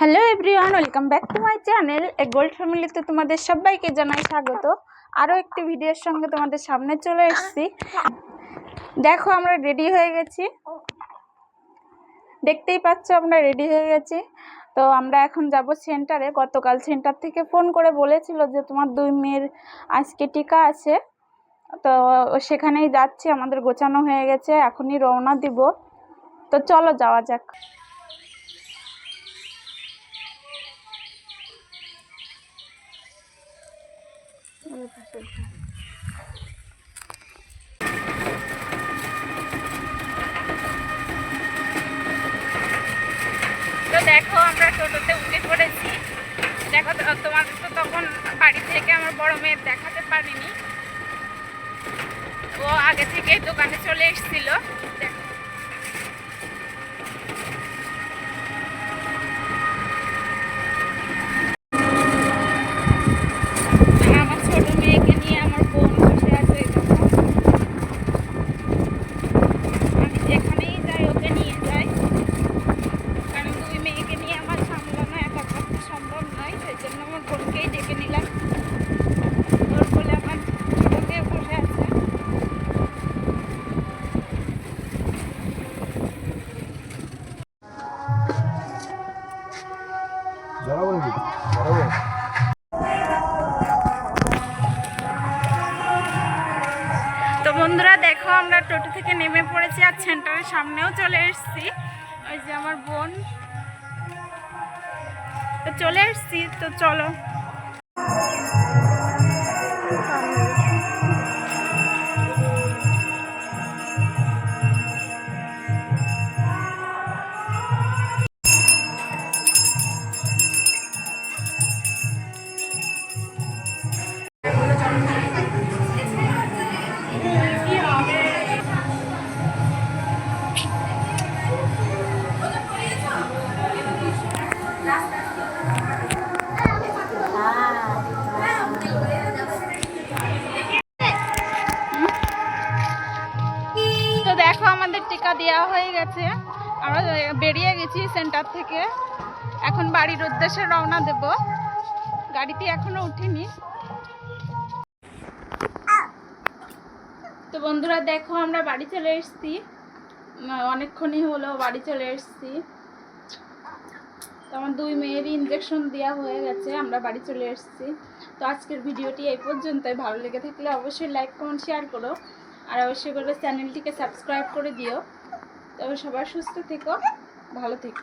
Hello everyone welcome back to my channel a gold ফ্যামিলিতে তোমাদের সবাইকে জানাই স্বাগত। আরও একটি ভিডিওর সঙ্গে তোমাদের সামনে চলে এসেছি। দেখো আমরা রেডি হয়ে গেছি। দেখতেই পাচ্ছ আমরা রেডি হয়ে গেছি। তো আমরা এখন যাব সেন্টারে গতকাল সেন্টার থেকে ফোন করে বলেছিল যে তোমার দুই মেয়ের আজকে টিকা আছে। তো সেখানেই যাচ্ছি, আমাদের গোছানো হয়ে গেছে, এখনই রওনা দিব। তো চলো যাওয়া যাক। তো দেখো, আমরা টোটোতে উঠে পড়েছি। দেখো তোমাদের তো তখন বাড়ি থেকে আমার বড় মেয়ের দেখাতে পারিনি। ও আগে থেকে দোকানে চলে এসেছিল। দেখো। বন্ধুরা, দেখো আমরা টোটো থেকে নেমে পড়েছি আর সেন্টারের সামনেও চলে এসেছি। ওই যে আমার বোন। তো চলে এসছি, তো চলো। দেওয়া হয়ে গেছে। আমরা বেরিয়ে গেছি সেন্টার থেকে। এখন বাড়ির উদ্দেশ্যে রওনা দেব। গাড়িতে এখনও উঠিনি। তো বন্ধুরা, দেখো, আমরা বাড়ি চলে এসেছি। অনেকক্ষণই হলো বাড়ি চলে এসেছি। তো আমার দুই মেয়েরই ইঞ্জেকশন দেওয়া হয়ে গেছে, আমরা বাড়ি চলে এসেছি। তো আজকের ভিডিওটি এই পর্যন্তই। ভালো লেগে থাকলে অবশ্যই লাইক কমেন্ট শেয়ার করো। আর অবশ্যই করে চ্যানেলটিকে সাবস্ক্রাইব করে দিও। তবে সবাই সুস্থ থেকো ভালো থেকো।